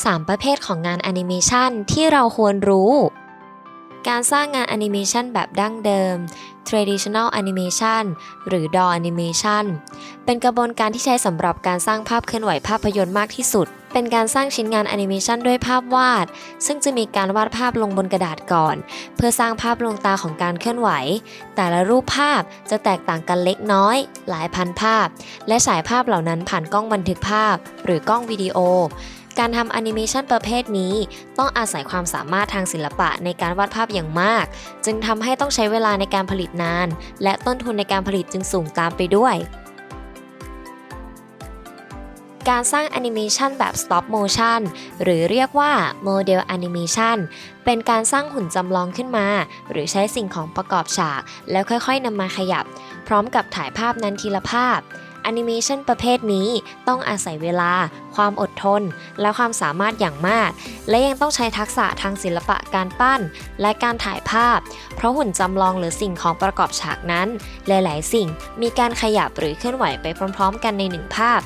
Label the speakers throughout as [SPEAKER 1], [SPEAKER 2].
[SPEAKER 1] 3 ประเภทของงานแอนิเมชันที่เราควรรู้ การสร้างงานแอนิเมชันแบบดั้งเดิม traditional animation หรือ DAW animation เป็นกระบวนการที่ใช้สำหรับการสร้างภาพเคลื่อนไหวภาพยนตร์มากที่สุด เป็นการสร้างชิ้นงานแอนิเมชันด้วยภาพวาด ซึ่งจะมีการวาดภาพลงบนกระดาษก่อน เพื่อสร้างภาพลวงตาของการเคลื่อนไหว แต่ละรูปภาพจะแตกต่างกันเล็กน้อย หลายพันภาพ และฉายภาพเหล่านั้นผ่านกล้องบันทึกภาพ หรือกล้องวิดีโอ การทำแอนิเมชันประเภทนี้ ต้องอาศัยความสามารถทางศิลปะในการวาดภาพอย่างมาก จึงทำให้ต้องใช้เวลาในการผลิตนาน และต้นทุนในการผลิตจึงสูงตามไปด้วย การสร้างแอนิเมชันแบบ stop motion หรือเรียกว่า model animation เป็นการสร้างหุ่นจำลองขึ้นมา หรือใช้สิ่งของประกอบฉาก แล้วค่อยๆนำมาขยับ พร้อมกับถ่ายภาพนั้นทีละภาพ แอนิเมชันประเภทนี้ต้องอาศัยเวลา ความอดทน และความสามารถอย่างมาก และยังต้องใช้ทักษะทางศิลปะการปั้น และการถ่ายภาพ เพราะหุ่นจำลองหรือสิ่งของประกอบฉากนั้น หลาย ๆ สิ่งมีการขยับหรือเคลื่อนไหวไปพร้อม ๆ กันในหนึ่งภาพ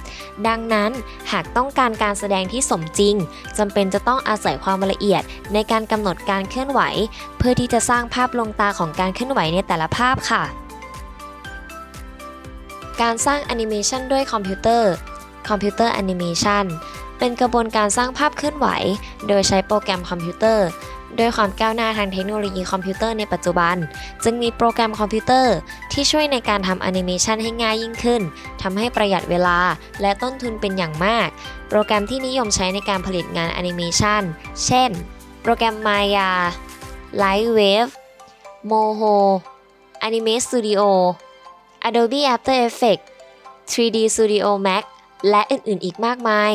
[SPEAKER 1] ดังนั้นหากต้องการการแสดงที่สมจริงจำเป็นจะต้องอาศัยความละเอียดในการกำหนดการเคลื่อนไหว เพื่อที่จะสร้างภาพลงตาของการเคลื่อนไหวในแต่ละภาพค่ะ การสร้างแอนิเมชันด้วยคอมพิวเตอร์คอมพิวเตอร์แอนิเมชันเป็นกระบวนการสร้างภาพเคลื่อนไหว โดยใช้โปรแกรมคอมพิวเตอร์ด้วยความก้าวหน้าทางเทคโนโลยีคอมพิวเตอร์ในปัจจุบัน จึงมีโปรแกรมคอมพิวเตอร์ที่ช่วยในการทำแอนิเมชันให้ง่ายยิ่งขึ้นทำให้ประหยัดเวลาและต้นทุนเป็นอย่างมาก โปรแกรมที่นิยมใช้ในการผลิตงานแอนิเมชันเช่น โปรแกรม Maya Lightwave Moho Anime Studio Adobe After Effects 3D Studio Max และอื่นๆ อีกมากมาย